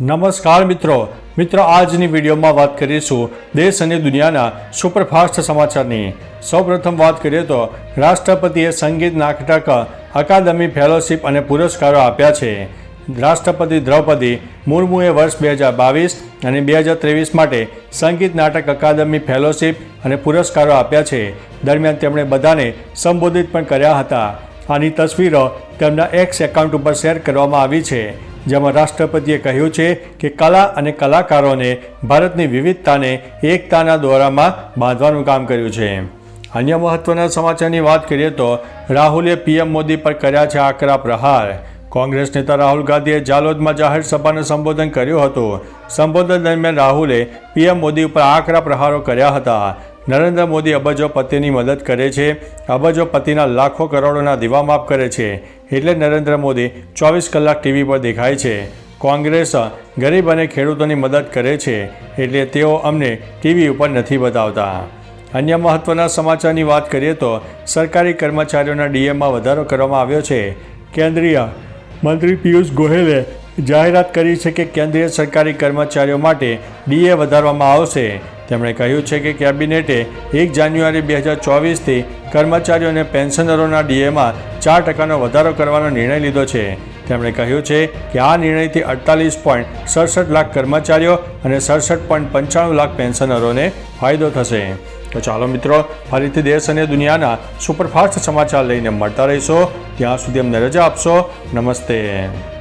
નમસ્કાર મિત્રો. મિત્રો, આજની વિડીયોમાં વાત કરીશું દેશ અને દુનિયાના સુપરફાસ્ટ સમાચારની. સૌપ્રથમ વાત કરીએ તો, રાષ્ટ્રપતિએ સંગીત નાટક, અકાદમી ફેલોશિપ અને પુરસ્કારો આપ્યા છે. રાષ્ટ્રપતિ દ્રૌપદી મુર્મુએ વર્ષ બે હજાર બાવીસ અને બે હજાર ત્રેવીસ માટે સંગીત નાટક અકાદમી ફેલોશિપ અને પુરસ્કારો આપ્યા છે. દરમિયાન તેમણે બધાને સંબોધિત પણ કર્યા હતા. આની તસવીરો તેમના એક્સ એકાઉન્ટ ઉપર શેર કરવામાં આવી છે. જેમાં રાષ્ટ્રપતિએ કહ્યું છે કે કલા અને કલાકારોને ભારતની વિવિધતાને એકતાના દોરામાં બાંધવાનું કામ કર્યું છે. અન્ય મહત્વના સમાચારની વાત કરીએ તો રાહુલે પીએમ મોદી પર કર્યા છે આકરા પ્રહાર. કોંગ્રેસ નેતા રાહુલ ગાંધીએ જાલોદમાં જાહેર સભાને સંબોધન કર્યું હતું. સંબોધન દરમિયાન રાહુલે પીએમ મોદી ઉપર આકરા પ્રહારો કર્યા હતા. નરેન્દ્ર મોદી અબજોપતિની મદદ કરે છે. અબજોપતિના લાખો કરોડોના દીવા માફ કરે છે. એટલે નરેન્દ્ર મોદી ચોવીસ કલાક ટીવી પર દેખાય છે. કોંગ્રેસ ગરીબ અને ખેડૂતોની મદદ કરે છે. એટલે તેઓ અમને ટીવી ઉપર નથી બતાવતા. અન્ય મહત્વના સમાચારની વાત કરીએ તો સરકારી કર્મચારીઓના ડીએમાં વધારો કરવામાં આવ્યો છે. કેન્દ્રીય મંત્રી પિયુષ ગોહેલે જાહેરાત કરી છે કે કેન્દ્રીય સરકારી કર્મચારીઓ માટે ડીએ વધારવામાં આવશે. તેમણે કહ્યું છે કે કેબિનેટે એક જાન્યુઆરી બે હજાર ચોવીસથી કર્મચારીઓ અને પેન્શનરોના ડીએમાં ચાર ટકાનો વધારો કરવાનો નિર્ણય લીધો છે. તેમણે કહ્યું છે કે આ નિર્ણયથી અડતાલીસ પોઈન્ટ સડસઠ લાખ કર્મચારીઓ અને સડસઠ પોઈન્ટ પંચાણું લાખ પેન્શનરોને ફાયદો થશે. તો ચાલો મિત્રો, ફરીથી દેશ અને દુનિયાના સુપરફાસ્ટ સમાચાર લઈને મળતા રહીશો. ત્યાં સુધી અમને રજા આપશો. નમસ્તે.